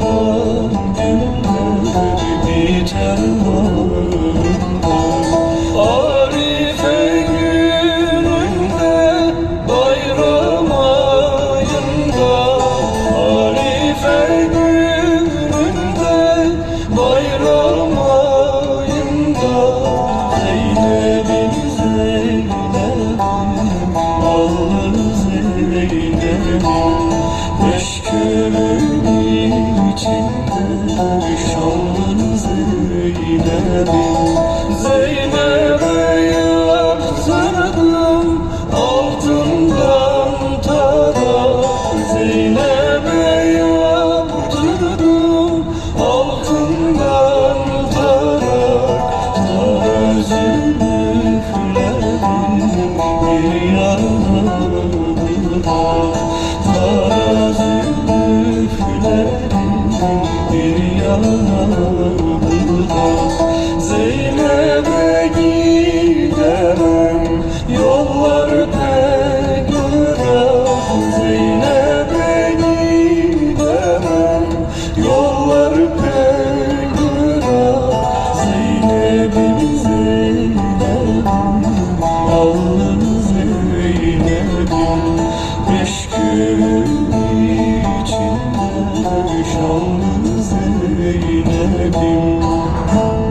Hôm Paul. diledim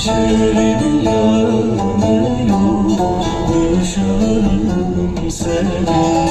İçerim yanıyor düşerim senin Zeynep'i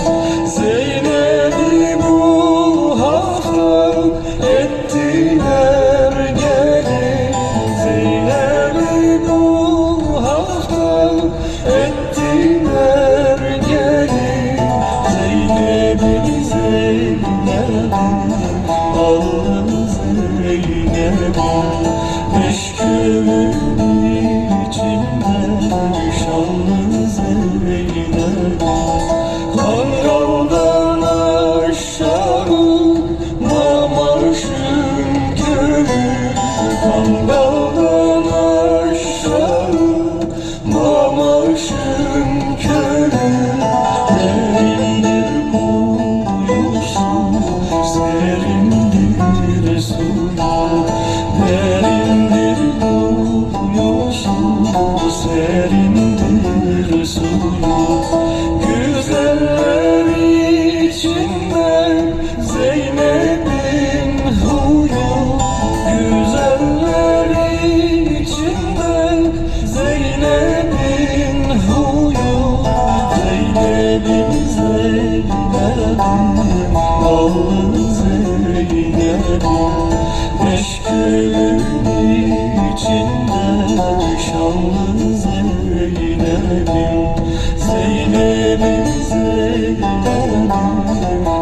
Zeynep'im Zeynep'im Zeynep'im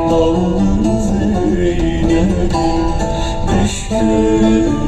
Dağılın Zeynep'im Beş gün